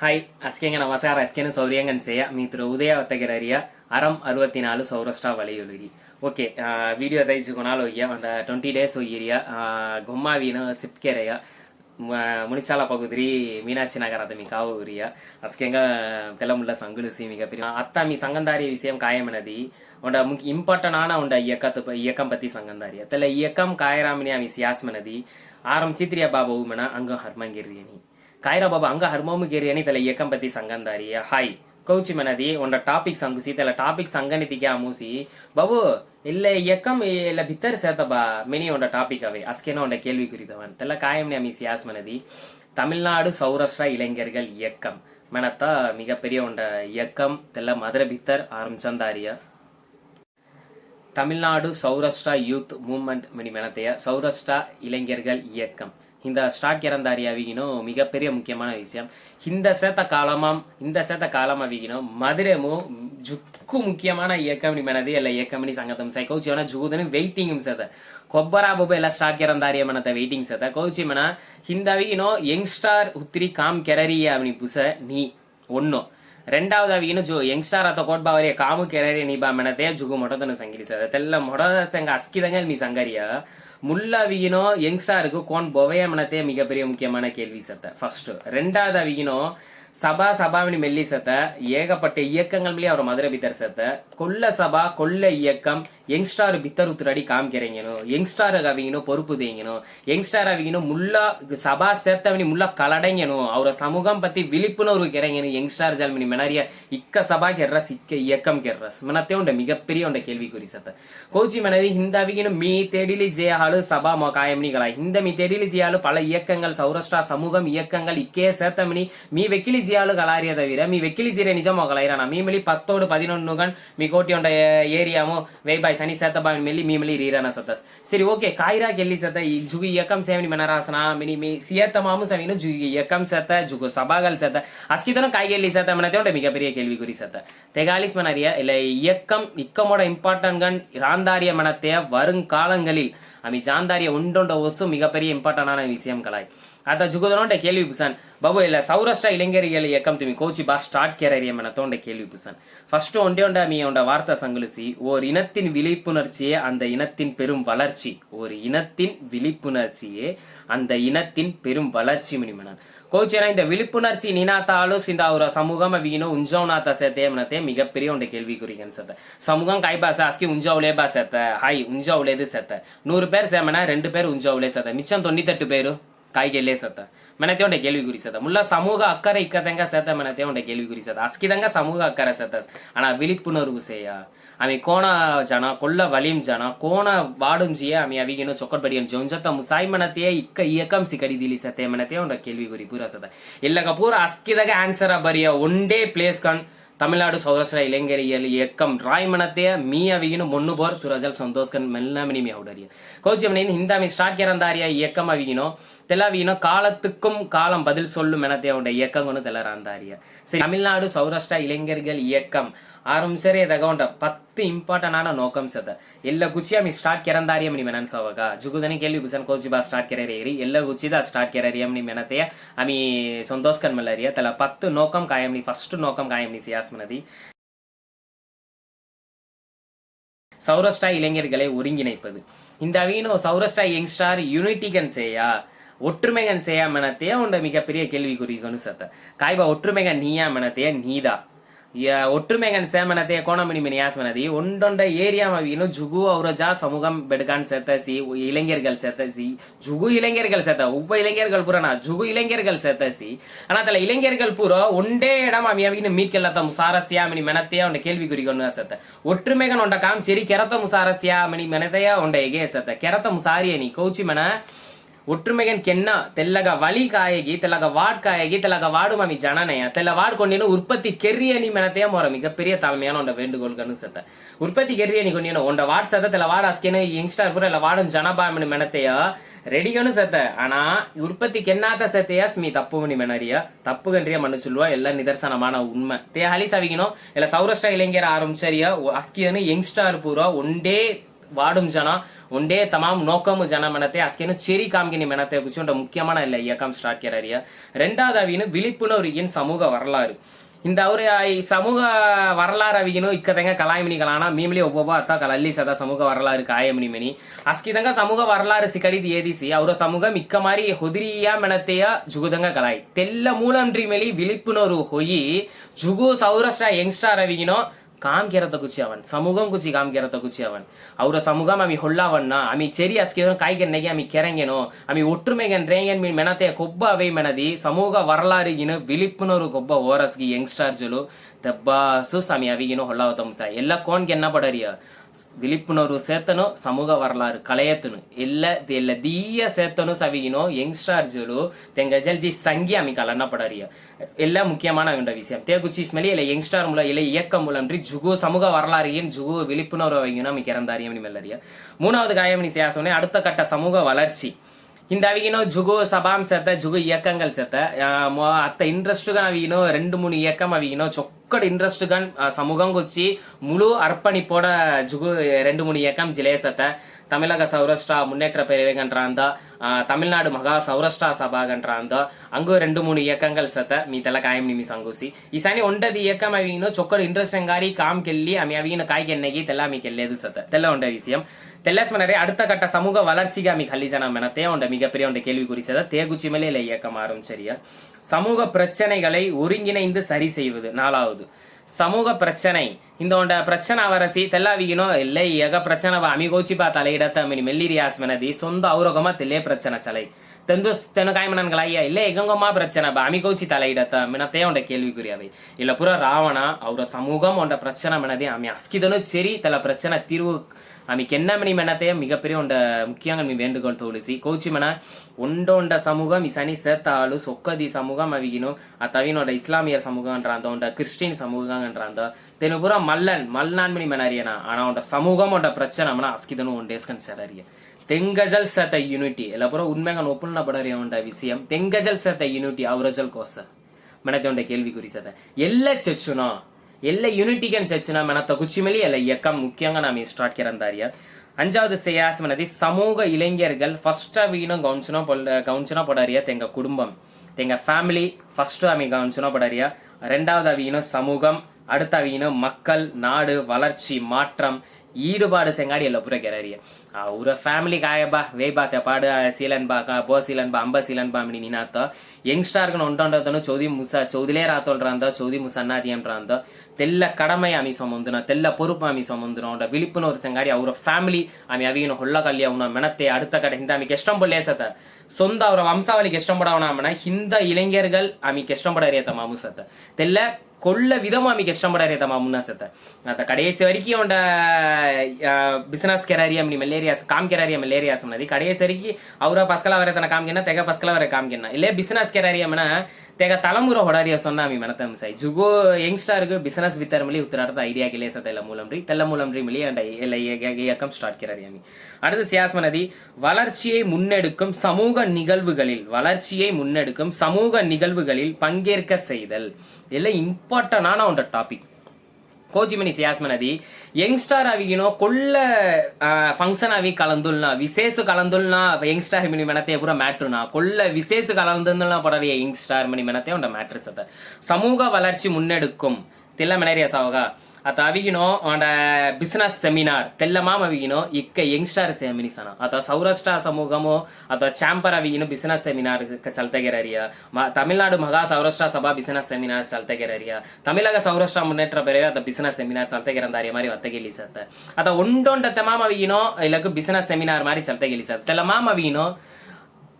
Hi அஸ்கேங்க hi ಅಸ್ಕೆಂಗೆ சௌரியங்கன் ಅಸ್ಕೆನ ಸೌರ್ಯಂಗ್ ಅನ್ಸೆಯ ಮಿತ್ರ ಉದಯ ತೆಗೆರರಿಯ ಅರಂ ಅರವತ್ತಿ ನಾಲು ಸೌರಾಷ್ಟ್ರ ವಲಯುಲುರಿ ಓಕೆ ವಿಡಿಯೋ ದೈಜು ಗುಣಾಲೋಗ್ಯ ಒಂದು ಟ್ವೆಂಟಿ ಡೇಸ್ ಒಯ್ಯಿರಿಯ ಗೊಮ್ಮಾವಿನ ಸಿಪ್ಕೆರೆಯ ಮುನಿಸಾಲ ಪಗುದ್ರಿ மீனாட்சி நகரத்தை மீ காவு உரிய அஸ்கேங்க தெலமுள்ள சங்குலு சீமிக பிரிவு அத்தா மீ சங்கந்தாரி விஷயம் காயமனதி உண்ட முக்கிய இம்பார்ட்டனான உண்ட இயக்கத்து இயக்கம் பற்றி சங்கந்தாரியா அதில் இயக்கம் காயராமினி அமி சியாஸ்மனதி ஆரம்பிச்சித்ரியா பாபு மன அங்கும் ஹர்மங்கிரியனி కాయరాబాబు అంగ హర్మోముగిరి అని తెల ఏకంపతి సంగందారి హాయ్ కౌచి మనది ఉండ టాపిక్ సంగుసి తెల టాపిక్ సంగని దిగా మూసి బాబు ಇಲ್ಲ ಎಕ್ಕಮ್ ಇಲ್ಲ ಭಿತ್ತರ್ ಸೇತಬ ಮೆನಿ ಒಂಡ ಟಾಪಿಕ್ ಅವೆ ಅಸ್ಕೇನೋ ಒಂಡ ಕೇಳ್ವಿ ಕುರಿತವನ್ ತೆಲ್ಲ ಕಾಯಮ್ನೆ ಅಮಿ ಸಿಯಾಸ್ ಮನದಿ தமிழ்நாடு சௌராஷ்டிரா இளைஞர்கள் இயக்கம் மனத்தா மிகப்பெரிய ஒன்ற இயக்கம் தெல்ல மதுரை பித்தர் ஆரம்பிச்சந்தாரிய தமிழ்நாடு சௌராஷ்டிரா யூத் மூமெண்ட் மணி மனத்தைய சௌராஷ்டிரா இளைஞர்கள் இயக்கம் இந்த ஸ்டார்ட் இறந்தாரியாவிகினும் மிகப்பெரிய முக்கியமான விஷயம் இந்த சேத்த காலமாம் இந்த சேத்த காலம் அவிகினும் மதுரமு ஜுக்கு முக்கிಯமான ಏಕಮಣಿ ಮನದಿ ಎಲ್ಲ ಏಕಮಣಿ ಸಂಗತಂ ಸೈ ಕೌಚಿ ಮನ ಜುಗುದನ ವೆಯ್ಟಿಂಗ್ ಸದ ಕೊಬ್ಬರ ಬೊಬ್ಬ ಎಲ್ಲ ಸ್ಟಾರ್ ಕೆರಂದಾರಿಯ ಮನತ ವೆಯ್ಟಿಂಗ್ ಸದ ಕೌಚಿ ಮನ ಹಿಂದವಿ ಏನೋ ಯಂಗ್ ಸ್ಟಾರ್ ಉತ್ತಿರಿ ಕಾಮ್ ಕೆರರಿಯ ಅವನಿ ಪುಸ ನೀ ಒಣ್ಣು ரெண்டாவது அவிகினு ஜோ யங்ஸ்டார் அத்த கோட்பாவரிய ಕಾಮು ಕೆರರಿ ನೀ ಬಾ ಮನತೆ ಜುಗು ಮೊಟದನು ಸಂಗಿಲಿಸದ ತೆಲ್ಲ ಮೊಡದ ತಂಗ ಅಸ್ಕಿದಂಗ ನೀ ಸಂಗರಿಯ சங்கரியா யங்ஸ்டாருக்கு கோன் பொவைய மனத்தே மிகப்பெரிய முக்கியமான கேள்வி சத்த. ஃபர்ஸ்ட் ரெண்டாவது அவிகினோ சபா சபாவினி மெல்லி சத்த. ஏகப்பட்ட இயக்கங்கள் மேலேயே அவர் மதுரை பித்தர் சத்த. கொல்ல சபா கொல்ல இயக்கம் யங்ஸ்டார் பித்தர் உத்துராடி காமிக்கிறீங்கனோ யங்ஸ்டார் அவங்கனோ பொறுப்பு தேங்கணும் யங்ஸ்டார் அவங்கனோ முல்லா சபா சேர்த்தவனி முல்லா கலடைங்கணும் அவரை சமூகம் பற்றி விழிப்புணர்வு கிடைங்கணும் யங்ஸ்டார் ஜல்மனி மெனாரிய இக்க சபா கெர்ரஸ் இக்க இயக்கம் கெர்ரஸ் மனத்தே உண்ட மிகப்பெரிய உண்ட கேள்விக்குறி சத்த கோச்சி மனதி இந்த ஹிந்தாவிகினும் மீ தேடிலி ஜெயாலு சபா மொகாயம்னிகளா இந்த மீ தேடிலி ஜெயாலு பல இயக்கங்கள் சௌரஷ்டிரா சமூகம் இயக்கங்கள் இக்கே சேர்த்தமனி மீ வெக்கிலி ஜியாலு கலாரிய தவிர மீ வெக்கிலி ஜீரே நிஜமோ கலாயிரானா? மீ மிளி பத்தோடு பதினொன்று பதினொன்னுகன் மீ கோட்டி உண்ட ஏரியாவும் வெய்பாய் சனி శాత மெல்லி మెల్లి మిమ్మల్ని రీరానా சரி ஓகே. ఓకే కాయిరాకి వెళ్ళి సత ఈ జుగి ఎకం సేవని మెనరాసన మిని మీ సియత మాము సవిన జుగి ఎకం సత జుగు சபாகல் சத்த. அஸ்கிதனும் கைகெல்லி சத்த மனத்தோட மிகப்பெரிய கேள்விக்குறி சத்த. தெகாலிஸ் மனரிய இல்லை இயக்கம் இக்கமோட இம்பார்ட்டன் கண் ராந்தாரிய மனத்தைய வருங்காலங்களில். அமி ஜாந்தாரிய உண்டோண்ட ஒசு மிகப்பெரிய இம்பார்ட்டனான விஷயம் கலாய். ಅದ ಜುಗದೊಂಡೆ கேள்வி ಬುಸಾನ್ ಬಾಬು இல்ல ಸೌರಾಷ್ಟ್ರ இளைஞர்கள் இயக்கம் ತುಮಿ கோச்சி ಬಾ ஸ்டார்ட் ಕೆರರಿಯ ಮನ ತೊಂಡೆ ಕೇಳಿ ಬುಸಾನ್ ಫಸ್ಟ್ ಒಂಡೆ ಒಂಡ மீ உண்ட வார்த்தை சங்கலிசி ஓர் இனத்தின் விழிப்புணர்ச்சியே அந்த இனத்தின் பெரும் வளர்ச்சி. ஒரு இனத்தின் விழிப்புணர்ச்சியே அந்த இனத்தின் பெரும் வளர்ச்சி மினிமனான் கோச்சினா இந்த விழிப்புணர்ச்சி நினாத்தாலும் இந்த ஒரு சமூகம் வீணோ உஞ்சோனாத்த சேத்தேம்னத்தே மிகப்பெரிய கேள்வி கேள்விக்குறிக்கன் சேத்த. சமூகம் கைபா சாஸ்கி உஞ்சவுலே பா சேத்த. ஹாய் உஞ்சவுலேது சேத்த. நூறு பேர் சேமனா ரெண்டு பேர் உஞ்சவுலே சேத்த. மிச்சம் தொண்ணூத்தெட்டு பேரும் काय केले सत ಮನೆ ತಗೊಂಡೆ ಕೇಳ್ವಿಗುರಿ ಸದ ಮುಲ್ಲ ಸಮೂಹ ಅಕ್ಕರ ಇಕ್ಕದಂಗ ಸತ ಮನೆ ತಗೊಂಡೆ ಕೇಳ್ವಿಗುರಿ ಸದ அஸ்கிதங்க சமூக அக்கறை ಸತ ಅಣ್ಣ விழிப்புணர்வு செய்யா. அவை கோண ஜனா கொள்ள வலியும் ஜனா கோண வாடும் ஜிய அவை அவிகேனோ சொக்கட் படியன் ஜொஞ்சத்த முசாய் மனத்தையே இக்க இயக்கம் சிக்கடி திலி சத்தே மனத்தையே உண்ட கேள்வி குறி பூரா சத இல்லக்க பூரா அஸ்கிதக ஆன்சரா பரிய ஒன்டே பிளேஸ் கான் தமிழ்நாடு சௌராஷ்டிரா இளைஞரியல் இயக்கம் ராய் மனத்தைய மீ அவிகினு ಮೊನ್ನು ಬೋರ್ ತುರಜಲ್ ಸಂತೋಷ್ಕನ್ ಮೆಲ್ನಾಮಿನಿ ಮಿ ಹೌಡರಿಯ கோச்சி அவனின் ஹிந்தாமி ஸ்டார்ட் கிறந்தாரியா இயக்கம் அவிகினோ தெலாவினோ காலத்துக்கும் காலம் பதில் சொல்லும் எனத்தை அவனுடைய இயக்கங்கன்னு தெலராந்தாரியா சரி தமிழ்நாடு சௌராஷ்டிரா இளைஞர்கள் இயக்கம் ಆರಂಸರೆ ತಗೊಂಡ ಪತ್ತು ಇಂಪಾರ್ಟೆಂಟ್ ಆನ ನೋಕಂ ಸತ ಎಲ್ಲ ಗುಚ್ಚಿ ಅಮಿ ಸ್ಟಾರ್ಟ್ ಕೆರಂದಾರಿ ಅಮ್ಮಿ ಮೆನನ್ ಸವಾಗ ಜುಗುದನಿ ಕೇಳಿ ಗುಸನ್ ಕೋಚಿ ಬಾ ಸ್ಟಾರ್ಟ್ ಕೆರರಿ ಏರಿ ಎಲ್ಲ ಗುಚ್ಚಿದ ಸ್ಟಾರ್ಟ್ ಕೆರರಿ ಅಮ್ಮಿ ಮೆನತೆಯ ಅಮಿ ಸಂತೋಷ್ಕನ್ ಮಲ್ಲರಿಯ ತಲ ಪತ್ತು ನೋಕಂ ಕಾಯಮ್ನಿ ಫಸ್ಟ್ ನೋಕಂ ಕಾಯಮ್ನಿ ಸಿಯಾಸ್ ಮನದಿ சௌராஷ்டிரா இளைஞர்களை ஒருங்கிணைப்பது இந்த அவீனோ சௌராஷ்டிரா யங்ஸ்டார் யூனிட்டிகன் செய்யா ஒற்றுமைகன் செய்யா மனத்தைய உண்ட மிகப்பெரிய கேள்விக்குறிகன்னு சத்த காய்பா ஒற்றுமைகன் நீயா மனத்தைய நீதா ಒಟ್ರುಮೆಗನ್ ಸೇಮನತೆ ಎಕಾನಮಿ ಮಿನಿಯಾಸಮನದಿ ಒಂದೊಂದ ಏರಿಯಾ ಮವಿನು ಜುಗು ಅವರ ಜಾ சமூகம் பெடுகான் சேர்த்தாசி இளைஞர்கள் சேர்த்தாசி ஜுகு இளைஞர்கள் சேர்த்தா உப்ப இளைஞர்கள் பூரா ஜுகு இளைஞர்கள் சேர்த்தாசி ஆனா தல இளைஞர்கள் பூரா ஒண்டே இடம் அவியாவின்னு மீட்கல தம் சாரஸ்யா மணி மெனத்தையா உண்ட கேள்விக்குறிக்கணும் சேர்த்த ஒற்றுமைகன் உண்ட காம் சரி கெரத்த முசாரசியா மணி மெனத்தையா உண்ட எகே சேர்த்த கெரத்த முசாரிய நீ கௌச்சி மென ಒಟ್ರುಮೆಗನ್ கென்னா தெல்லக ವಳಿ காயகி தெல்லக வாட்காயகி ಕಾಯಗಿ வாடுமாமி ஜனநயா தெல்ல வாடு கொண்டேனு உற்பத்தி கெரிய நீ மெனத்தையா மோற மிகப்பெரிய தலைமையான உண்ட வேண்டுகோள்கள்னு சத்த. உற்பத்தி கெரிய நீ கொண்டேனு உண்ட வாட் சத்த தெல்ல வாட அஸ்கேனு யங்ஸ்டா கூட இல்ல வாடும் ஜனபாமினு மெனத்தையா ரெடிகனு சத்த. ஆனா உற்பத்தி கென்னாத்த சத்தையா ஸ்மி தப்பு நீ மெனறியா தப்பு கன்றியா மண்ணு சொல்லுவா? எல்லாம் நிதர்சனமான உண்மை. தேஹாலி சவிக்கணும் இல்ல சௌரஷ்டா இளைஞர் ஆரம்பிச்சரியா? அஸ்கியனு யங்ஸ்டார் பூரா ஒண்டே ವಾಡುಂ ಜನ ಒಂದೇ ತಮಾಮ್ ನೋಕಮು ಜನ ಮೆನತೆ ಅಸ್ಕೇನು ಚೆರಿ ಕಾಮ್ಗಿನಿ மெனத்தை குச்சி உண்ட முக்கியமான இல்லை இயக்கம் ஸ்டார்ட் கேரறிய ரெண்டாவது அவின்னு விழிப்புணர்வியின் சமூக வரலாறு இந்த ಅವ್ರ ಈ ಸಮೂಹ வரலாறு ಅವಿಗಿನು ಇಕ್ಕದಂಗ ಕಲಾಯಿಮಿನಿಗಳಾನ ಮೀಮ್ಲಿ ಒಬ್ಬೊಬ್ಬ ಅತ್ತ ಕಲಲ್ಲಿ ಸದಾ ಸಮೂಹ வரலாறு ಕಾಯಮಿನಿ ಮಿನಿ ಅಸ್ಕಿದಂಗ ಸಮೂಹ வரலாறு ಸಿಕಡಿದ್ ಏದಿಸಿ ಅವರ ಸಮೂಹ ಮಿಕ್ಕ ಮಾರಿ ಹೊದಿರಿಯ ಮೆಣತೆಯ ಜುಗುದಂಗ ಕಲಾಯಿ ತೆಲ್ಲ ಮೂಲಂಡ್ರಿ ಮೇಲಿ ವಿಳಿಪುನರು ಹೊಯಿ ಜುಗು ಸೌರಸ್ಟ ಯಂಗ್ಸ್ಟಾರ್ ಅವಿಗಿನೋ કામ કહેતા ગુછી આવન સમૂહમ ગુછી કામ કહેતા ગુછી આવન ಅವರ ಸಮೂಹಮ್ ಆಮಿ ಹೊಳ್ಳಾವಣ್ಣ ಆಮಿ ಚೆರಿ ಅಸ್ಕಿದ್ರೆ ಕಾಯ್ಗೆನ್ನೆಗೆ ಆಮಿ ಕೆರಂಗೆನೋ ಆಮಿ ಒಟ್ಟುಮೆಗೆನ್ ರೇಂಗೆನ್ ಮೀನ್ ಮೆಣತೆ ಕೊಬ್ಬ ಅವೇ ಮೆಣದಿ ಸಮೂಹ ವರಲಾರಿಗಿನ ವಿಲಿಪ್ನವರು ಕೊಬ್ಬ ಓರಸ್ಗಿ ಯಂಗ್ಸ್ಟಾರ್ಜುಲು ದಬ್ಬಾಸು ಸಮಯವಿಗಿನ ಹೊಲ್ಲ ದಂಸ ಎಲ್ಲ ಕೋಣ್ಗೆ ಎನ್ನ ಬಡರಿಯ விழிப்புணர்வு சேத்தனும் சமூக வரலாறு கலையத்துனு ಎಲ್ಲ ಎಲ್ಲದೀಯ ಸೇತನು ಸವಿಗಿನೋ ಯಂಗ್ಸ್ಟಾರ್ಜುಲು ತೆಂಗಜಲ್ ஜி ಸಂಗಿ ಆಮಿ என்ன படறியா ಎಲ್ಲ முக்கியமான உண்ட விஷயம் தேகுச்சி இஸ்மேலி இல்லை யங்ஸ்டார் மூலம் இல்லை இயக்கம் மூலம் ஜுகு சமூக வரலாறையும் ஜுகு விழிப்புணர்வு வைக்கணும் மிக்கிறந்தாரியம் மெல்லறிய மூணாவது காயம் நீ செய்ய சொன்னேன் அடுத்த கட்ட சமூக வளர்ச்சி ಇಂದ ಅವಿಗಿನೋ ಜುಗು ಸಭಾಂ ಸೇತ ಜುಗು ಇಯಕ್ಕಂಗಲ್ ಸೇತ అత్త ఇంట్రెస్ట్గా అవిగినో రెండు మూడు ఇయకం అవిగినో చొక్కడు ఇంట్రెస్ట్గా సముఖంగా వచ్చి ములు అర్పణిపోడ జుగు రెండు మూడు ఇయకం జిలేసత தமிழக சௌராஷ்டிரா முன்னேற்ற பிரிவுகன்றாந்த தமிழ்நாடு மகா சௌராஷ்டிரா சபாகன்றாந்த அங்கு ரெண்டு மூணு இயக்கங்கள் சத்த மீ தல காயம் நிமி சங்குசி ఈసారి ఉండది ఇయకం అవిగిన చొక్కడు ఇంట్రెస్ట్ గారి కామ్కెళ్ళి ఆమె అవిగిన కాయకి ఎన్నగి తెల్ల మీకు వెళ్ళేది సత తెల్ల ఉండే విషయం தெல்லஸ்வனரே அடுத்த கட்ட சமூக வளர்ச்சிகா மிக தே உண்ட மிகப்பெரிய உண்ட கேள்விக்குறி செய்த தேகுச்சி மேலே இல்லை சரியா? சமூக பிரச்சனைகளை ஒருங்கிணைந்து சரி செய்வது. நாலாவது சமூக பிரச்சனை. இந்த உண்ட பிரச்சனை அவரசி தெல்லாவிகினோ இல்லை ஏக பிரச்சனை அமிகோச்சி பா தலையிடத்த மெல்லிரியாஸ் மெனதி சொந்த ஔரகமா தெல்லே பிரச்சனை சலை. તેનું તેનું કાંઈ મને કಲಾಯ್ಯ ಇಲ್ಲೇ ಹೆಂಗಮ್ಮ பிரச்சனை ಅಮಿಕೋಚಿ ತಲೆಯಿಡತ್ತ ಮಿನತೆ ಒಂದ ಕೇಳ್ವಿಕುರಿ ಅವೆ ಇಲ್ಲ ಪುರ ರಾವಣ ಅವರ சமூகம் ஒன்ற பிரச்சனை மனதே அமை அஸ்கிதனும் சரி தல பிரச்சனை தீர்வு ಆಮೇಲೆ ಎನ್ನ ಮಣಿ ಮೆಣತೆ ಮಿಗಪೆರಿ ಒಂದ ಮುಖ್ಯಾಂಗ ಮೀ ವೇಂಡುಗೋಲ್ ತೋಳಿಸಿ ಕೋಚಿ ಮಣ ಒಂಡೊಂಡ ಸಮೂಹ ಮಿಸನಿ ಸೇತಾಳು ಸೊಕ್ಕದಿ ಸಮೂಹ ಮವಿಗಿನು ಅತವಿನೊಂಡ ಇಸ್ಲಾಮಿಯರ್ ಸಮೂಹಂಡ್ರಾಂದ ಒಂಡ கிறிஸ்டின் சமூகங்கன்றாந்த தெனுபுரா மல்லன் மல்லான்மணி மனரியனா ஆனா உண்ட சமூகம் உண்ட பிரச்சனை மன அஸ்கிதனும் உண்டேஸ்கன் சரரிய ತೆಂಗಜಲ್ ಸತ ಯೂನಿಟಿ ಎಲ್ಲ ಪುರ ಉನ್ಮೆಗ ಒಪ್ಪುಲ್ನ ಪಡರಿಯ ಉಂಡ ವಿಷಯಂ ತೆಂಗಜಲ್ ಸತ ಯೂನಿಟಿ ಅವರಜಲ್ ಕೋಸ ಮನತೆ ಉಂಡ ಕೇಳ್ವಿ ಕುರಿಸದ ಎಲ್ಲ ಚಚ್ಚುನೋ ಎಲ್ಲ யூனிட்டிகன் சர்ச்சுனா மனத்த குச்சிமலி அல்ல இயக்கம் முக்கியங்க நாம் ஸ்டார்ட் கிறந்தாரியா அஞ்சாவது செய்யாஸ் மனதி சமூக இளைஞர்கள் ஃபர்ஸ்டா வீணும் கவுன்சுனா பொல்ல கவுன்சுனா போடாரியா தெங்க குடும்பம் தெங்க ஃபேமிலி ஃபர்ஸ்ட் அமி கவுன்சுனா போடாரியா ரெண்டாவது அவியினும் சமூகம் அடுத்த அவியினும் மக்கள் நாடு வளர்ச்சி மாற்றம் ఈడుపాడు సెంగాడి ఎల్లపుర గెరరియ ఊర ఫ్యామిలీ కాయబ్బా వేయబా తెపాడు సీలన్బా బో సీలన్బా అంబ సీలన్బా మిడి నినాతో యంగ్స్టార్గా ఉంటుండతను చౌది ముస చౌదిలే రాతోళ్ళు రాందో చౌది ముసన్నాదియం రాందో தெல்ல கடமை அமி சுமந்துன தெல்ல பொறுப்பு அமி சுமந்துன விழிப்புணர்வு செங்காடி அவர ஃபேமிலி அமி அவியின ஹொள்ள கல்வி அவன மெனத்தை அடுத்த கடை இந்த அமி கஷ்டம் சத்த. சொந்த அவர வம்சாவளி கஷ்டப்படாவனாமன இந்த இளைஞர்கள் அமி கஷ்டப்பட ஏத்த மாமுசத்தை தெல்ல கொள்ள விதமாக మీకు ఇష్టపడారే తమ మున్నా సత అత కడేసి వరకు ఉండ బిజినెస్ కెరారియా మీ మలేరియాస్ కామ్ కెరారియా మలేరియాస్ ఉన్నది కడేసి వరకు అవరా పస్కల వరే తన కామ్ కిన్నా తెగ పస్కల వరే కామ్ కిన్నా ఇల్లే బిజినెస్ కెరారియా మన తెగ తలమూర హొడారియసొన్న మీ మనతం సై జుగో యంగ్స్టార్కు బిజినెస్ విత్తర్ మిలి ఉత్తరార్థ ఐడియా గిలేస తెల్ల మూలంరి తెల్ల మూలంరి మిలి అండ్ இயக்கம் ஸ்டார்ட் கிரார் யாமி அடுத்து சியாஸ் மனதி வளர்ச்சியை முன்னெடுக்கும் சமூக நிகழ்வுகளில் வளர்ச்சியை முன்னெடுக்கும் சமூக நிகழ்வுகளில் பங்கேற்க செய்தல். இதெல்லாம் இம்பார்ட்டண்டான ஒன்ற டாபிக் ಕೋಚಿಮನಿ ಸಿಯಾಸ್ಮನದಿ ಯಂಗ್ಸ್ಟಾರ್ ಅವಿಗಿನೋ ಕೊಳ್ಳ ಫಂಕ್ಷನ್ ಅವಿ ಕಲಂದುಲ್ನ ವಿಶೇಷ ಕಲಂದುಲ್ನ ಯಂಗ್ಸ್ಟಾರ್ ಮನಿ ಮೆನತೆ ಪೂರ ಮ್ಯಾಟ್ರುನ ಕೊಳ್ಳ ವಿಶೇಷ ಕಲಂದುಲ್ನ ಪಡರಿಯ ಯಂಗ್ಸ್ಟಾರ್ ಮನಿ மெனத்தே உண்ட மேட்ரிஸ் அதை சமூக வளர்ச்சி முன்னெடுக்கும் தில்ல மினரியா சாவகா ಅತ ಅವಿಗಿನೋ ಅಂಡ ಬಿಸಿನೆಸ್ ಸೆಮಿನಾರ್ ತೆಲ್ಲಮಾಮ್ ಅವಿಗಿನೋ ಇಕ್ಕ ಯಂಗ್ಸ್ಟಾರ್ ಸೆಮಿನಿಸನ ಅಥವಾ ಸೌರಾಷ್ಟ್ರ ಸಮೂಹಮೋ ಅಥವಾ ಚಾಂಪರ್ ಅವಿಗಿನೋ ಬಿಸಿನೆಸ್ ಸೆಮಿನಾರ್ ಚಲ್ತೆಗೆರರಿಯ ತಮಿಳ್ನಾಡು ಮಗಾ ಸೌರಾಷ್ಟ್ರ ಸಭಾ ಬಿಸಿನೆಸ್ ಸೆಮಿನಾರ್ ಚಲ್ತೆಗೆರರಿಯ ತಮಿಳಗ ಸೌರಾಷ್ಟ್ರ ಮುನ್ನೇಟ್ರ ಬೇರೆ ಅದ ಬಿಸಿನೆಸ್ ಸೆಮಿನಾರ್ ಚಲ್ತೆಗೆರಂದಾರಿಯ ಮಾರಿ ಒತ್ತಗೆಲಿಸತ್ತ ಅಥವಾ ಉಂಡೊಂಡ ತೆಮಾಮ್ ಅವಿಗಿನೋ ಇಲ್ಲಕ ಬಿಸಿನೆಸ್ ಸೆಮಿನಾರ್ ಮಾರಿ ಚಲ್ತೆಗೆಲಿಸತ್ತ ತೆಲ್ಲಮಾಮ್ ಅವಿಗಿನೋ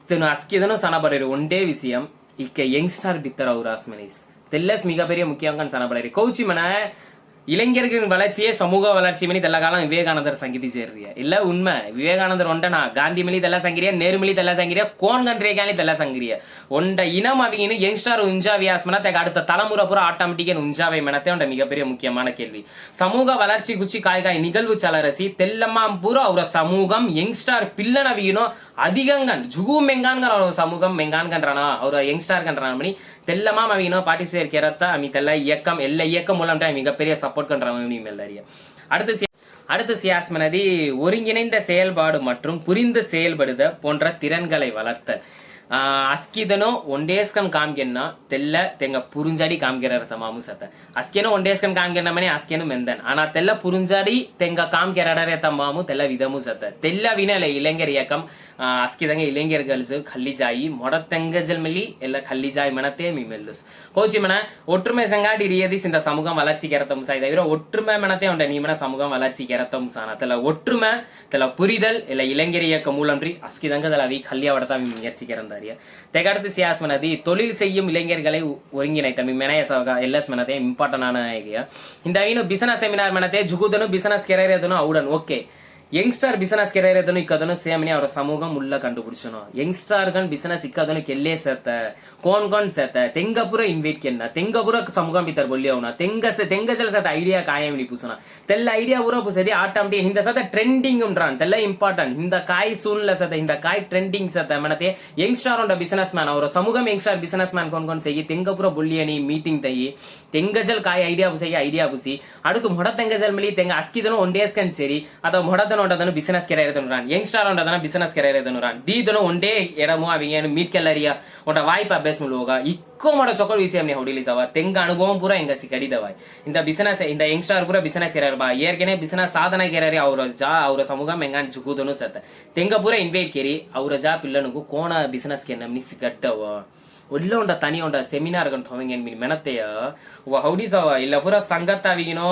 தெனு அஸ்கிதனு சனபரரு ஒண்டே விஷயம் இக்க யங்ஸ்டார் பித்தர் அவர் ஆஸ்மனிஸ் தெல்லஸ் மிகப்பெரிய முக்கியங்கன்னு சனபரரு கௌச்சி மன இளைஞர்களின் வளர்ச்சியே சமூக வளர்ச்சி மணி தெல்ல காலம் விவேகானந்தர் சங்கீதி சேர்றிய. இல்ல உண்மை. விவேகானந்தர் ஒண்டனா? காந்தி மலி தெல்ல சங்கிரியா? நேர்மலி தெல்ல சங்கிரியா? கோன் கண்ட்ரே தெல்ல சங்கிரியா? ஒண்ட இனம் அவங்க யங்ஸ்டார் உஞ்சா வியாசமனா? தேக்க அடுத்த தலைமுறை பூரா ஆட்டோமேட்டிக்கா உஞ்சாவை மனத்தை உண்ட மிகப்பெரிய முக்கியமான கேள்வி. சமூக வளர்ச்சி குச்சி காய்காய் நிகழ்வு சலரசி தெல்லம்மாம் பூரா அவர சமூகம் யங்ஸ்டார் பில்லன அவியினோ அதிகங்கன் ஜுகு மெங்கான்கர் அவர சமூகம் மெங்கான்கன்றானா? அவர யங்ஸ்டார் கன்றான மணி. தெல்லமா அவினோ பார்ட்டிசிபேட் கேரத்த அமி தெல்ல இயக்கம் எல்லா இயக்கம் மூலம் மிகப்பெரிய சப்போர்ட் கன்ற எல்லாரிய அடுத்து அடுத்து சியாஸ்மனதி ஒருங்கிணைந்த செயல்பாடு மற்றும் புரிந்து செயல்படுத போன்ற திறன்களை வளர்த்தல். ಅಸ್ಕಿದನು ಒಂಡೇಸ್ಕನ್ ಕಾಮ್ಗೆನ್ನ ತೆಲ್ಲ ತೆಂಗ ಪುರುಂಜಾಡಿ ಕಾಮ್ಗೆರ ಇರ್ತ ಮಾಮೂಸತ್ತ ಅಸ್ಕೇನು ಒಂಡೇಸ್ಕನ್ ಕಾಮ್ಗೆನ್ನ ಮನೆ ಅಸ್ಕೇನು ಮೆಂದನ್ ಆನ ತೆಲ್ಲ ಪುರುಂಜಾಡಿ ತೆಂಗ ಕಾಮ್ಗೆರಡರೆ ಮಾಮು ತೆಲ್ಲ ವಿಧಮು ಸತ್ತ ತೆಲ್ಲ ವಿನಲೆ ಇಲೆಂಗೆರ್ ಏಕಂ ಅಸ್ಕಿದಂಗೆ ಇಲೆಂಗೆರ್ ಗಲ್ಸು ಖಲ್ಲಿ ಜಾಯಿ ಮೊಡ ತೆಂಗಜಲ್ ಮೆಲಿ ಎಲ್ಲ ಖಲ್ಲಿ ಜಾಯಿ ಮಣತೆ ಮಿ ಮೆಲ್ಲುಸ್ ಕೋಚಿ ಮಣ ஒற்றுமை செங்காடி ரியதிஸ் இந்த சமூகம் வளர்ச்சி கேரத்தம் சாய் தவிர ஒற்றுமை மனத்தை உண்ட நீமன சமூகம் வளர்ச்சி கேரத்தம் சானா தெல ஒற்றுமை தெல புரிதல் இல்ல இளைஞர் இயக்க மூலன்றி அஸ்கிதங்க தெல வி கல்யாவடத்தாவி முயற்சி கிறந்தாய் ஆரிய தெகடுத்து சியாஸ் மனதி தொழில் செய்யும் இளைஞர்களை ஒருங்கிணைத்த மெனைய சவகா எல்எஸ் மனதே இம்பார்ட்டன்டான ஐடியா. இந்த ஐனு பிசினஸ் செமினார் மனதே ஜுகுதனும் பிசினஸ் கெரேரதனும் அவுடன். ஓகே. ಯಂಗ್ಸ್ಟಾರ್ ಬಿಸ್ನೆಸ್ ಕೆರಿಯರ್ ಇದನ್ನು ಇಕ್ಕದನ್ನು ಸೇಮ್ನಿ ಅವರ ಸಮೂಹ ಮುಳ್ಳ ಕಂಡುಬಿಡಿಸೋನು ಯಂಗ್ಸ್ಟಾರ್ಗನ್ ಬಿಸ್ನೆಸ್ ಇಕ್ಕದನ್ನು ಕೆಲ್ಲೇ ಸೇರ್ತ ಕೋನ್ ಕೋನ್ ಸೇತ ತೆಂಗಪುರ ಇನ್ವೈಟ್ ಕೆನ್ನ ತೆಂಗಪುರ ಸಮೂಹ ಬಿತ್ತರ ಬೊಲ್ಲಿ ಅವನ ತೆಂಗ ತೆಂಗ ಜಲ ಸತ ಐಡಿಯಾ ಕಾಯಂ ಪೂಸನ ತೆಲ್ಲ ಐಡಿಯಾ ಊರ ಪೂಸದಿ ಆಟಮ್ ಟೀ ಹಿಂದ ಸತ ಟ್ರೆಂಡಿಂಗ್ ಉಂಟ್ರಾನ್ ತೆಲ್ಲ ಇಂಪಾರ್ಟೆಂಟ್ ಹಿಂದ ಕಾಯಿ ಸೂನ್ಲ ಸತ ಹಿಂದ ಕಾಯಿ ಟ್ರೆಂಡಿಂಗ್ ಸತ ಮನತೆ ಯಂಗ್ಸ್ಟಾರ್ ಉಂಡ ಬಿಸ್ನೆಸ್ ಮ್ಯಾನ್ ಅವರ ಸಮೂಹ ಯಂಗ್ಸ್ಟಾರ್ ಬಿಸ್ನೆಸ್ ಮ್ಯಾನ್ ಕೊನ್ ಕೊನ್ செய்யி ತೆಂಗಪುರ ಬೊಲ್ಲಿಯನಿ ಮೀಟಿಂಗ್ ತಯ್ಯಿ ತೆಂಗಜಲ್ ಕಾಯಿ ಐಡಿಯಾ புசி ஐடியா புசி அடுத்து மொட தெங்கஜல் மலி தெங்க அஸ்கிதனும் ஒண்டேஸ்கன் சரி அதை மொடத்தனும் యువతను ఉంటుందను బిజినెస్ కెరీర్ ఎదునురాను యంగ్స్టార్ ఉంటుందన బిజినెస్ కెరీర్ ఎదునురాను దీతను ಒಂದೇ ಎಡಮು ಅವಿಯನು ಮೀಟ್ ಕೆಲ್ಲರಿಯ ಒಂಟ ವಾಯ್ಪ ಅಭ್ಯಾಸ ಮುಳುವಾಗ ಇಕ್ಕೋ ಮಾಡೋ ಚೊಕೊಲ್ ವಿಷಯ ನೀವು ಹೊಡಿಲಿಸವ ತೆಂಗ ಅನುಭವ ಪೂರ ಹಿಂಗ ಸಿಗಡಿದವ ಇಂಥ ಬಿಸಿನೆಸ್ ಇಂಥ ಯಂಗ್ಸ್ಟಾರ್ ಪೂರ ಬಿಸಿನೆಸ್ ಕೆರರ್ ಬಾ ಏರ್ಗೆನೆ ಬಿಸಿನೆಸ್ ಸಾಧನ ಕೆರರಿ ಅವರ ಜಾ ಅವರ ಸಮೂಹ ಮೆಂಗಾನ್ ಜುಗುದನು ಸತ್ತ ತೆಂಗ ಪೂರ ಇನ್ವೈಟ್ ಕೆರಿ ಅವರ ಜಾ ಪಿಲ್ಲನಿಗೂ ಕೋಣ ಬಿಸಿನೆಸ್ ಕೆ ನಮ್ಮ ನಿಸ್ ಗಡ್ಡವ ಒಳ್ಳೆ ಉಂಡ ತನಿ ಉಂಡ ಸೆಮಿನಾರ್ಗನ್ ತೊಗೊಂಗೇನು ಮೆನತೆಯ ಹೌಡಿಸವ ಇಲ್ಲ ಪೂರ ಸಂಗತ್ತಾವಿಗಿನೋ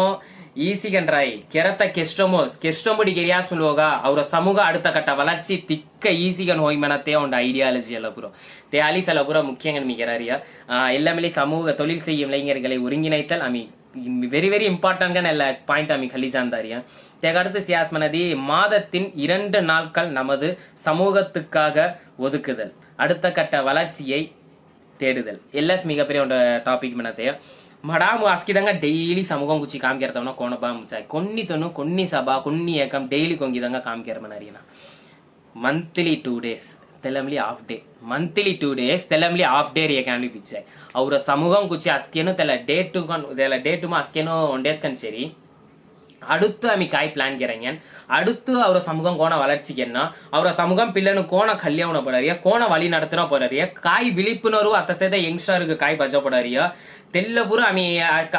ஈசிகன்றாய் கெரத்த கெஸ்டமோஸ் கெஸ்டமுடி கெரியாஸ் முழுவக அவர சமூக அடுத்த கட்ட வளர்ச்சி திக்க ஈசிகன் ஹோய் மனத்தே உண்ட ஐடியாலஜி எல்லாம் புறம் தே அலிஸ் எல்லாம் புறம் முக்கியங்க மிகராரியா எல்லாமே சமூக தொழில் செய்யும் இளைஞர்களை ஒருங்கிணைத்தல் அமி வெரி வெரி இம்பார்ட்டன்ட் எல்லா பாயிண்ட் அமி கலிசாந்தாரியா அடுத்து சியாஸ்மனதி மாதத்தின் இரண்டு நாட்கள் நமது சமூகத்துக்காக ஒதுக்குதல் அடுத்த கட்ட வளர்ச்சியை தேடுதல் எல்எஸ் மிகப்பெரிய ஒரு ಟಾಪಿಕ್ ಮನತೆ మడాము అస్కిదంగా డైలీ సమూహం గుచ్చి కామ్ కెరతావునా కోనబా ముసాయి కొన్ని తను కొన్ని సభ కొన్ని ఏకం daily కొంగిదంగా com కెరమనరిన monthly two days ತೆಲಂಬ್ಲಿ half day monthly two days ತೆಲಂಬ್ಲಿ half day ರಿಯ ಕ್ಯಾನ್ಲಿ ಪಿಚ್ಚಾಯ್ ಅವರ ಸಮೂಹಂ ಕುಚ್ಚಿ ಅಸ್ಕೇನು ತೆಲ date to ತೆಲ date to ಅಸ್ಕೇನು one days ಕನ್ ಸೇರಿ அடுத்து அமி காய் பிளான் கிறங்க அடுத்து அவர சமூகம் கோண வளர்ச்சிக்கு என்ன அவர சமூகம் பிள்ளைனு கோண கல்யாணம் போடாரியா கோண வழி நடத்தினா போறாரியா காய் விழிப்புணர்வு அத்த சேத யங்ஸ்டருக்கு காய் பஜப்படாரியா ತೆಲ್ಲ ಪೂರ ಆಮಿ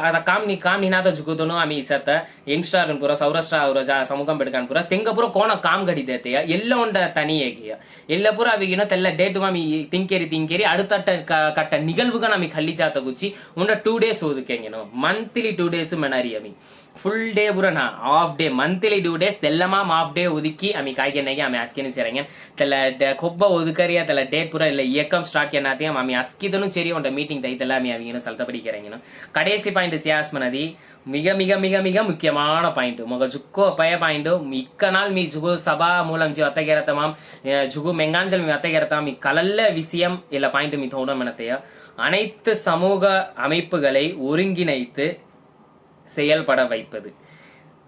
ಅದ ಕಾಮ್ನಿ ಕಾಮ್ ನಿನಾದ ಜುಗುದನು ಆಮಿ ಸತ ಯಂಗ್ಸ್ಟಾರ್ ಪೂರ ಸೌರಾಷ್ಟ್ರ ಅವರ ಜಾ ಸಮೂಹಂ ಬೆಡ್ಕಾನ್ ಪೂರ ತೆಂಗ ಪೂರ ಕೋಣ ಕಾಮ್ ಗಡಿದತೆಯ ಎಲ್ಲ ಉಂಡ ತನಿಯೇಗಿಯ ಎಲ್ಲ ಪೂರ ಅವಿಗಿನ ತೆಲ್ಲ ಡೇಟ್ ಆಮಿ ತಿಂಕೇರಿ ತಿಂಕೇರಿ அடுத்த கட்ட நிகழ்வுகள் ஆமி கள்ளி சாத்த குச்சி உண்ட two days ஒதுக்கேங்கனோ monthly two days மெனாரி அமி full day full day ಬುರೋಣ half day monthly two days ತೆಲ್ಲಮ್ಮ half day ಒದುಕಿ ಆಮಿ ಕಾಯ್ಕೆನಾಗಿ ಆಮೆ ಅಸ್ಕೆನೂ ಸೇರಂಗೆ ತಲ್ಲ ಕೊಬ್ಬ ಒದುಕರಿಯ ತಲ್ಲ டே ಪೂರ இல்லை இயக்கம் ஸ்டார்ட் ಕೆನ್ನಾತಿ ಆಮಿ அஸ்கிதனும் சரி ಒಂಟ மீட்டிங் தைத்தல ஆமி அவங்க சலத்த படிக்கிறீங்கன்னு கடைசி பாயிண்ட் சியாஸ்மனதி மிக மிக மிக மிக முக்கியமான பாயிண்ட் மொக ஜுக்கோ பய பாயிண்ட் மிக்க நாள் மீ ஜுகு சபா மூலம் ஜி ஒத்தகேரத்தமாம் ஜுகு மெங்காஞ்சல் மீ ஒத்தகேரத்தாம் மீ கலல்ல விஷயம் இல்லை பாயிண்ட் மீ தோணும் மனத்தையோ அனைத்து சமூக அமைப்புகளை ஒருங்கிணைத்து செயல்பட வைப்பது.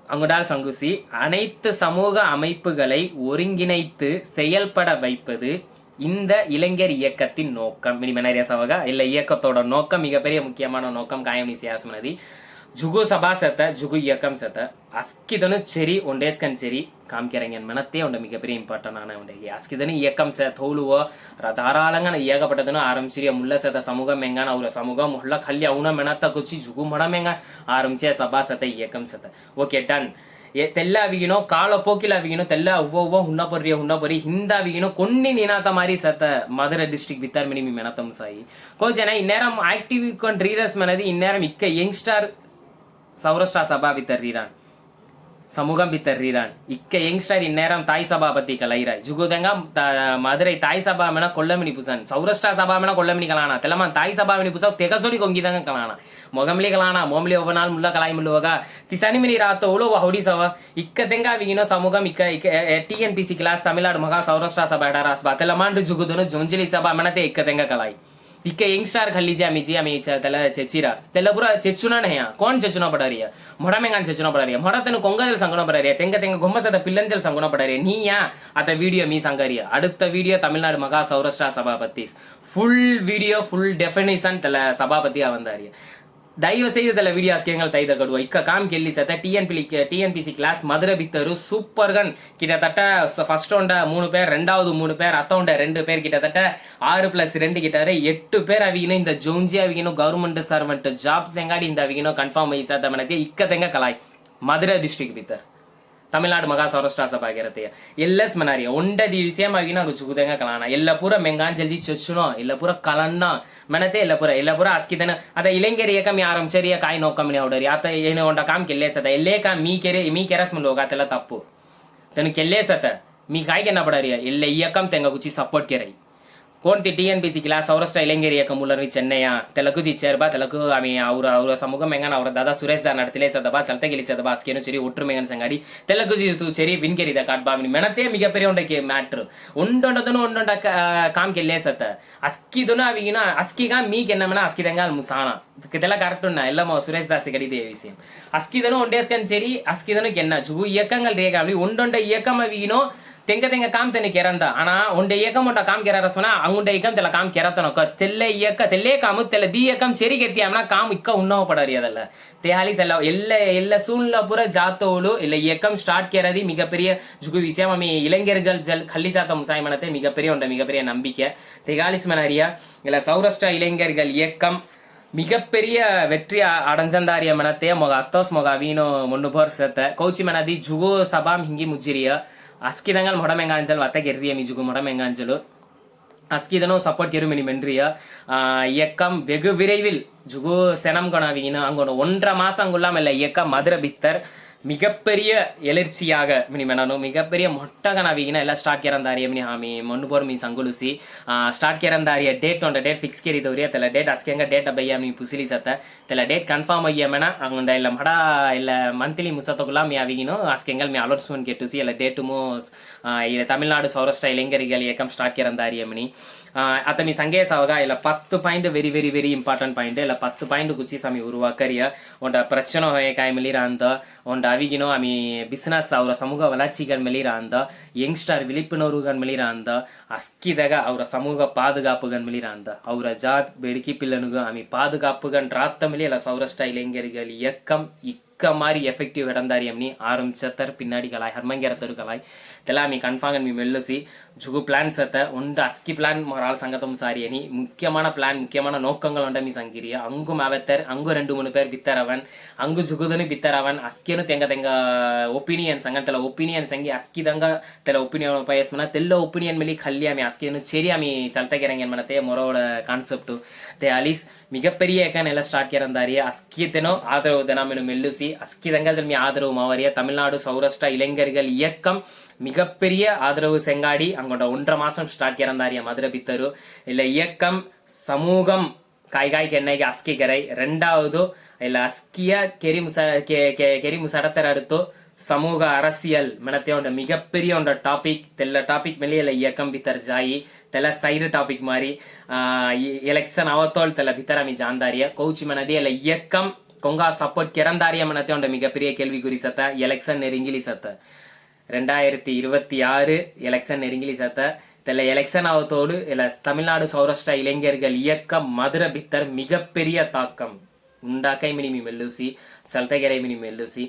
அங்குடால் சங்குசி அனைத்து சமூக அமைப்புகளை ஒருங்கிணைத்து செயல்பட வைப்பது இந்த இளைஞர் இயக்கத்தின் நோக்கம். மினிமனரிய சவகா இல்ல இயக்கத்தோட நோக்கம் மிகப்பெரிய முக்கியமான நோக்கம் காயமணி சியாஸ்மனதி ജുഗുസഭാ സെത്ത് ജുഗു ഇയക്കം സെത്ത് അസ്കിതനു ചെരി ഒണ്ടേസ്കൻ ചെരി കാമിക്കരങ്ങൻ മനത്തെ ഉണ്ട് മികപ്പെരിയ ഇമ്പോർട്ടൻ്റ് ആണ് ഉണ്ടെങ്കിൽ അസ്കിതനു ഇയക്കം സെ തോളുവോ ധാരാളങ്ങൾ ഇയകപ്പെട്ടതിനു ആരംഭിച്ചിരിയ മുല്ല സെത്ത സമൂഹം എങ്ങാൻ അവർ സമൂഹം ഉള്ള കല്യ ഔണ മെണത്ത കുച്ചി ജുഗു മണം എങ്ങാൻ ആരംഭിച്ച സഭാ സെത്ത ഇയക്കം സെത്ത് ഓക്കെ ഡൺ தெல்லாவிகினோ காலப்போக்கில் அவிகினோ தெல்லா ஒவ்வொவ்வோ உண்ண பொரிய உண்ண பொரி ஹிந்தாவிகினோ கொன்னி நினாத்த மாதிரி சத்த மதுரை டிஸ்ட்ரிக்ட் வித்தார் மினிமி மெனத்தம் சாயி கொஞ்சம் இந்நேரம் ஆக்டிவ் கொண்டு ரீரஸ் மனது இந்நேரம் இக்க யங்ஸ்டார் சௌராஷ்டிரா சபா வித்தர்றீரான் சமூகம் வித்தர்றீரான் இக்க யங்ஸ்டர் இந்நேரம் தாய் சபா பத்தி கலைறாய் ஜுகுதங்க மதுரை தாய் சபா மேன கொல்லமினி புசன் சௌராஷ்டிரா சபா மேன கொல்லமினி கலானா தெலமா தாய் சபா மினி புசா ತೆಗಸೋಡಿ ಕೊಂಗಿದಂಗ ಕಲಾನ ಮೊಗಮ್ಲಿ ಕಲಾನ ಮೋಮ್ಲಿ ಒಬ್ಬನಾಲ್ ಮುಲ್ಲ ಕಲಾಯಿ ಮುಲ್ಲುವಾಗ ತಿಸನಿ ಮಿನಿ ರಾತ ಉಳು ಹೊಡಿ ಸವ ಇಕ್ಕ ತೆಂಗ ವಿಗಿನೋ ಸಮೂಗಂ ಇಕ್ಕ ಇಕ್ಕ T N P C class Tamil Nadu ಮಗ ಸೌರಾಷ್ಟ್ರ ಸಭಾ ಡಾರಾಸ್ ಬಾ ತೆಲಮಾಂಡು ಜುಗುದನು ಜೊಂಜಿಲಿ ಸಭಾ ಮೆಣತೆ ಇಕ್ಕ ತೆಂಗ ಕಲಾಯಿ ठीक है यंगस्टार खल्ली जी आम्ही जी आम्ही त्याला चेचिरास त्याला पुरा चेचुना नाही कोण चेचुना पडारिया म्हणा मेंगान चेचुना पडारिया म्हणा त्यानं कोंगाजल सांगणं पडारिया त्यांना त्यांना गोमस आता पिल्लंजल सांगणं पडारिया नी या आता व्हिडिओ मी सांगारिया அடுத்த வீடியோ தமிழ்நாடு மகா சௌராஷ்டிரா சபாபத்திஸ் ஃபுல் வீடியோ ஃபுல் டெஃபினேஷன் தலை சபாபதியாக வந்தார் தயவு செய்து இதில் வீடியோஸ்க்கு எங்கள் தைத கடுவா. இக்க காம் கெல்லி சத்த டிஎன்பி டிஎன்பிசி கிளாஸ் மதுரை பித்தரு சூப்பர்கன் கிட்டத்தட்ட ஃபர்ஸ்ட் ரவுண்ட மூணு பேர் ரெண்டாவது மூணு பேர் அத்தவுண்ட ரெண்டு பேர் கிட்டத்தட்ட ஆறு பிளஸ் ரெண்டு கிட்டாரு. எட்டு பேர் அவிக்கணும் இந்த ஜோன்ஜி அவிக்கணும் கவர்மெண்ட் சர்வெண்ட் ஜாப்ஸ் எங்காடி இந்த அவிக்கணும் கன்ஃபார்ம் ஐ சாத்த மனத்தே இக்க தெங்க கலாய். மதுரை டிஸ்ட்ரிக்ட் பித்தர். ತಮಿಳ್ನಾಡು ಮಗಾ ಸೌರಾಷ್ಟ್ರ ಸಭ ಆಗಿರತ್ತೆ ಎಲ್ಲಸ್ ಮನಾರಿ ಒಂಡದಿ ವಿಷಯಂ ಆಗಿನ ಅದು ಚುಗುದಂಗ ಕಲಾನ ಎಲ್ಲ ಪೂರ ಮೆಂಗಾನ್ ಜಲ್ಜಿ ಚೊಚ್ಚುನೋ ಎಲ್ಲ ಪೂರ ಕಲನ್ನ ಮನತೆ ಎಲ್ಲ ಪೂರ ಎಲ್ಲ ಪೂರ ಅಸ್ಕಿದನ ಅದ ಇಲೆಂಗೆರಿ ಏಕ ಮಿ ಆರಂ ಸರಿಯ ಕಾಯಿ ನೋಕಮ್ಮಿ ಹೊಡರಿ ಆತ ಏನು ಒಂಡ ಕಾಮ್ ಕೆಲ್ಲೇಸದ ಎಲ್ಲೇ ಕಾ ಮೀ ಕೆರೆ ಮೀ ಕೆರಸ್ ಮುಂದೆ ಹೋಗಾತೆಲ್ಲ ತಪ್ಪು ತನು ಕೆಲ್ಲೇಸತ ಮೀ ಕಾಯಿ ಕೆನ್ನ ಪಡರಿಯ ಎಲ್ಲ ಇಯಕಂ ತೆಂಗ ಕುಚಿ ಸಪೋರ್ಟ್ ಕೆರೈ కోంటి టీఎన్బీసీకిలా సౌరాష్ట్ర ఇలంగేరి ఏకములని చెన్నయ్య తెలుగు ಜಿಚೇರ್ಬ ತೆಲುಗು ಆಮಿ ಅವರ ಅವರ ಸಮೂಹ ಮೆಂಗನ ಅವರ ದಾದಾ ಸುರೇಶ್ ದಾ ನಡತಿಲೇಸದಬಾ ಸಲತೆ ಗೆಲಿಸದಬಾ ಅಸ್ಕೇನು ಸರಿ ಒಟ್ಟು ಮೆಂಗನ ಸಂಗಾಡಿ ತೆಲುಗು ಜೀತು ಸರಿ ವಿನ್ಗೆರಿ ದ ಕಾಟ್ ಬಾಮಿನಿ ಮೆಣತೆ ಮಿಗಪೆರಿ ಉಂಡಕ್ಕೆ ಮ್ಯಾಟ್ರ್ ಉಂಡೊಂಡದನು ಉಂಡೊಂಡ ಕಾಮ್ ಗೆಲ್ಲೇಸತ್ತ ಅಸ್ಕಿದುನು ಅವಿಗಿನ ಅಸ್ಕಿಗ ಮೀಗೆ ಎನ್ನಮನ ಅಸ್ಕಿದಂಗ ಮುಸಾಣ ಇದೆಲ್ಲ ಕರೆಕ್ಟ್ ಉಣ್ಣ ಎಲ್ಲಮ್ಮ ಸುರೇಶ್ ದಾಸ್ ಗಡಿ ಇದೇ ವಿಷಯ ಅಸ್ಕಿದನು ಒಂಡೇಸ್ಕನ್ ಸರಿ ಅಸ್ಕಿದನು ಗೆನ್ನ ಜುಗು ಇಯಕ್ಕಂಗಲ್ ರೇಗಾವಳಿ ಉಂಡೊಂಡ ಇಯಕ್ಕಮ್ಮ ಅವಿಗಿನೋ ತೆಂಗ ತೆಂಗ ಕಾಮ್ ತೆನೆ ಕೆರಂತ ಅಣ ಒಂಡೆ ಏಕಂ ಒಂಡ com ಕೆರ ರಸ್ಮನ ಅಂಗುಂಡ Ekam ತೆಲ com ಕೆರತನಕ ತೆಲ್ಲೆ ಇಯಕ್ಕ ತೆಲ್ಲೆ com ತೆಲ the Ekam செரிகெத்தி Amna com இக்க உண்ணவ படாரியதல்ல தேஹாலிஸ் எல்லாம் எல்லா எல்லா சூழ்நிலை பூரா ஜாத்தோடு இல்ல இயக்கம் ஸ்டார்ட் கேறது மிகப்பெரிய ஜுகு விஷயம் அம்மி இளைஞர்கள் ஜல் கள்ளி சாத்த முசாய்மனத்தை மிகப்பெரிய ஒன்ற மிகப்பெரிய நம்பிக்கை தெகாலிஸ் மனாரியா இல்ல சௌராஷ்டிரா இளைஞர்கள் இயக்கம் மிகப்பெரிய வெற்றி அ- அடைஞ்சந்தாரிய மனத்தைய ಮೊಗ ಅತ್ತೋಸ್ ಮೊಗ ವೀನು ಮೊನ್ನು ಬೋರ್ಸತ್ತ ಕೌಚಿ ಮನದಿ ಜುಗು ಸಭಾಂ ಹಿಂಗಿ ಮುಜ್ಜಿರಿಯ ಅಸ್ಕಿದಂಗಲ್ ಮೊಡ ಮೆಂಗಾಂಜಲ್ ವತ್ತ ಗೆರ್ರಿಯ ಮಿ ಜುಗು ಮೊಡ ಮೆಂಗಾಂಜಲು அஸ்கிதனோ சப்போர்ட் எருமணி மென்றியா இயக்கம் வெகு விரைவில் ஜுகு செனம் கொணாவின்னு அங்க ஒன்றரை மாசம் அங்குள்ளாம இல்ல இயக்கம் மதுரை பித்தர் மிகப்பெரிய எலர்ச்சியாக மினி மெನನು ಮಿಗಪೆರಿಯ ಮೊಟ್ಟಗ ನಾವೀಗಿನ ಎಲ್ಲ ಸ್ಟಾರ್ಟ್ ಕೆರಂದಾರಿ ಮಿನಿ ಹಾಮಿ ಮಣ್ಣು ಬೋರ್ ಮೀ ಸಂಗುಲಿಸಿ ಸ್ಟಾರ್ಟ್ ಕೆರಂದಾರಿಯ ಡೇಟ್ ಒಂದ ಡೇಟ್ ಫಿಕ್ಸ್ ಕೇರಿದವ್ರಿ ತೆಲ ಡೇಟ್ ಅಸ್ಕೆಂಗ ಡೇಟ್ ಅಬ್ಬಯ್ಯ ಮೀ ಪುಸಿಲಿ ಸತ್ತ ತೆಲ ಡೇಟ್ ಕನ್ಫರ್ಮ್ ಅಯ್ಯ ಮೇಣ ಹಂಗೊಂಡ ಇಲ್ಲ ಮಡ ಇಲ್ಲ ಮಂತ್ಲಿ ಮುಸತಗುಲ ಮೀ ಅವಿಗಿನ ಅಸ್ಕೆಂಗಲ್ ಮೀ ಅಲೌನ್ಸ್ಮೆಂಟ್ ಕೆಟ್ಟುಸಿ ಎಲ್ಲ ಡೇಟ್ ಮೂ ಇಲ್ಲ ತಮಿಳ್ನಾಡು ಸೌರಾಷ್ಟ್ರ ಇಲೆಂಗರಿಗಲ್ ಏಕಂ ಸ್ಟಾರ್ಟ್ ಕೆರಂದಾರಿಯ ಮಿನಿ అతని సంఘేయ సవగా ఇలా పత్తు point very very very important point ಇಲ್ಲ ಪತ್ತು ಪಾಯಿಂಟ್ ಗುಚ್ಚಿ ಸ್ವಾಮಿ ಉರುವ ಕರಿಯ ಒಂಡ ಪ್ರಚನ ಹೊಯ ಕಾಯಿ ಮಿಲಿರ ಅಂತ ಒಂಡ ಅವಿಗಿನೋ ಆಮಿ ಬಿಸ್ನೆಸ್ ಅವರ ಸಮೂಹ ವಲಾಚಿಗನ್ ಮಿಲಿರ ಅಂತ ಯಂಗ್ಸ್ಟರ್ ವಿಲಿಪ್ನವ್ರುಗನ್ ಮಿಲಿರ ಅಂತ ಅಸ್ಕಿದಾಗ ಅವರ ಸಮೂಹ ಪಾದುಗಾಪುಗನ್ ಮಿಲಿರ ಅಂತ ಅವರ ಜಾತ್ ಬೆಡಿಕಿ ಪಿಲ್ಲನುಗ ಆಮಿ ಪಾದುಗಾಪುಗನ್ ರಾತ್ತ ಮಿಲಿ ಇಲ್ಲ ಸೌರಸ್ಟ ಇಲೆಂಗರಿಗಲಿ ಎಕ್ಕಂ ಇಕ್ಕ மிக்க மாதிரி எஃபெக்டிவ் ఎడందారియంని ఆరంభించేస్తారు పిన్నాడి కళాయి హర్మంగేరతరు కళాయి తెలామి కన్ఫాంగన్ మీ మెల్లసి జుగు ప్లాన్ సత ఉండ అస్కి ప్లాన్ మరాల్ సంగతం సారి అని முக்கியமான பிளான் முக்கியமான நோக்கங்கள் உண்ட மீ சங்கிரிய அங்கும் அவத்தர் அங்கு ரெண்டு மூணு பேர் பித்தரவன் அங்கு ஜுகுதுன்னு பித்தரவன் அஸ்கேனு தெங்க தெங்க ஒப்பீனியன் సంగం తెల ఒపీనియన్ సంగి అస్కి దంగ తెల ఒపీనియన్ పయస్మన తెల్ల ఒపీనియన్ మెలి ఖల్లి ఆమె అస్కేను చెరి ఆమె చల్తగిరంగన్ మనతే మొరోడ కాన్సెప్ట్ దే అలీస్ மிகப்பெரிய ஏக்கன் எல்லாம் ஸ்டார்ட் கிறந்தாரிய அஸ்கியத்தினோ ஆதரவு தினமெனு மெல்லுசி அஸ்கிதங்கள் மீ ஆதரவு மாவாரிய தமிழ்நாடு சௌராஷ்டிரா இளைஞர்கள் இயக்கம் மிகப்பெரிய ஆதரவு செங்காடி அங்கோட ஒன்றரை மாசம் ஸ்டார்ட் இறந்தாரிய மதுரை பித்தரு. இல்ல இயக்கம் சமூகம் காய்காய் காய்காய்க்கு அஸ்கி கரை ரெண்டாவது இல்ல அஸ்கிய கெரி முச கெ- கெ- கெரி முசடத்தர் சமூக அரசியல் மெனத்தே ஒன்ற மிகப்பெரிய ஒன்ற ಟಾಪಿಕ್ ತೆಲ್ಲ ಟಾಪಿಕ್ ಮೇಲೆ ಎಲ್ಲ ಯಕಂ ಬಿತರ ಜಾಯಿ ತೆಲ್ಲ ಸೈಡ್ ಟಾಪಿಕ್ ಮಾರಿ ಎಲೆಕ್ಷನ್ ಅವತ್ತೋಳ್ ತೆಲ್ಲ ಬಿತರಾಮಿ ಜಾಂದಾರಿಯ ಕೌಚಿ மனதே இல்லை இயக்கம் கொங்கா சப்போர்ட் கிறந்தாரிய மனத்தை உண்ட மிகப்பெரிய கேள்விக்குறி சத்த எலெக்ஷன் நெருங்கிலி சத்த. ரெண்டாயிரத்தி இருபத்தி ஆறு எலெக்ஷன் நெருங்கிலி சத்த. தெல்ல எலெக்ஷன் ஆவத்தோடு இல்லை தமிழ்நாடு சௌராஷ்டிரா இளைஞர்கள் இயக்கம் மதுர பித்தர் மிகப்பெரிய தாக்கம். உண்டாக்கை மினிமி மெல்லூசி சல்தகரை மினி மெல்லூசி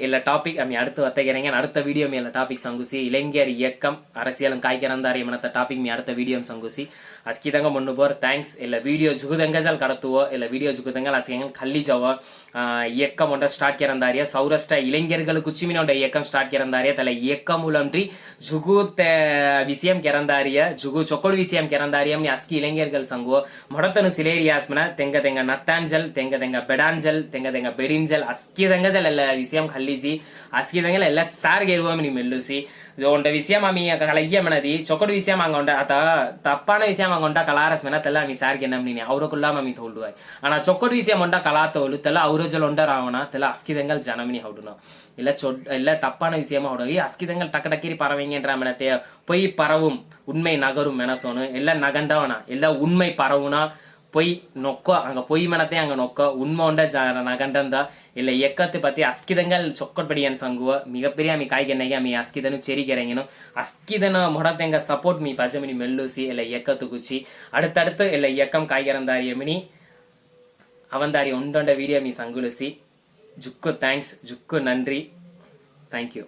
இல்லை டாபிக் அம்மி அடுத்து வத்தகிறேங்க அடுத்த வீடியோ மீ இல்லை டாபிக் சங்குசி இளைஞர் இயக்கம் அரசியலும் காய்கறந்தாரியம் மனத்த ಟಾಪಿಕ್ ಮೀ அடுத்த வீடியோ ಸಂಗುಸಿ அஸ்கிதங்க ಮಣ್ಣು போர் தேங்க்ஸ் ಇಲ್ಲ வீடியோ ಜುಗುದಂಗ ಜಲ್ ಕಡತ್ತುವೋ வீடியோ ವೀಡಿಯೋ ಜುಗುದಂಗ ಅಸ್ಕಿಂಗ ಖಲ್ಲಿ இயக்கம் ஒன்றை ஸ்டார்ட் கிறந்தாரிய சௌராஷ்டிரா இளைஞர்களுக்கு உச்சிமினோட இயக்கம் ஸ்டார்ட் கிறந்தாரியா தலை இயக்கம் மூலம்ன்றி ஜுகு விஷயம் கிறந்தாரிய ஜுகு சொக்கோடு விஷயம் கிறந்தாரியம் அஸ்கி இளைஞர்கள் சங்கோ மொடத்தனு சிலேரியாஸ்மன தெங்க தெங்க நத்தாஞ்சல் தெங்க தெங்க பெடாஞ்சல் தெங்க தெங்க பெடிஞ்சல் அஸ்கி தங்கதல் இல்லை ಕಲ್ಲಿಸಿ ಅಸ್ಕಿದಂಗಲ್ ಎಲ್ಲ ಸಾರ್ಗೆ ಇರುವ ನೀವು ಮೆಲ್ಲುಸಿ உண்ட விஷயம் அமி கலைய மனதி சொக்கடு விஷயம் அங்க உண்ட அத்த தப்பான விஷயம் அங்க உண்ட கலாரஸ் மென தெல்ல அமி சார்க்கு என்ன நீ அவருக்குள்ள அமி தோல்டுவாய் ஆனா ಚೊಕ್ಕಡು விஷயம் ಉಂಡ ಕಲಾ ತೋಲು ತೆಲ್ಲ ಅವ್ರಜಲ್ ಉಂಡ ರಾವಣ ತೆಲ್ಲ ಅಸ್ಕಿದಂಗಲ್ ಜನಮಿನಿ ಹೌಡುನ இல்ல சொட் இல்ல தப்பான விஷயமா ஹவுடு ಈ அஸ்கிதங்கள் டக்கு டக்கீரி பறவைங்கன்ற மெனத்தே பொய் பரவும் உண்மை நகரும் மெனசோனு எல்லாம் நகண்டவனா எல்லாம் உண்மை பரவுனா பொய் நொக்க அங்க பொய் மெனத்தே அங்க நொக்க உண்மை உண்ட ஜ- நகண்டந்தா இல்ல ಎಕ್ಕತ್ತು ಪತಿ ಅಸ್ಕಿದಂಗಲ್ ಚೊಕ್ಕಟ್ಬಡಿ ಅನ್ ಸಂಗುವ ಮಿಗಪ್ಪಿರಿ ಆಮಿ ಕಾಯ್ಗೆನೆಗೆ ಆಮಿ ಅಸ್ಕಿದನು ಚೆರಿಗೆರೆಂಗೆನು ಅಸ್ಕಿದನ ಮೊಡತೆಂಗ ಸಪೋರ್ಟ್ ಮೀ ಪಜಮಿನಿ மெல்லுசி இல்ல எக்கத்து குச்சி அடுத்தடுத்து இல்ல இயக்கம் காய்கிறந்தாரிய mini ಅವಂದಾರಿ ಉಂಡೊಂಡ video me ಸಂಗುಳಿಸಿ ಜುಕ್ಕು thanks ಜುಕ್ಕು ನನ್ರಿ thank you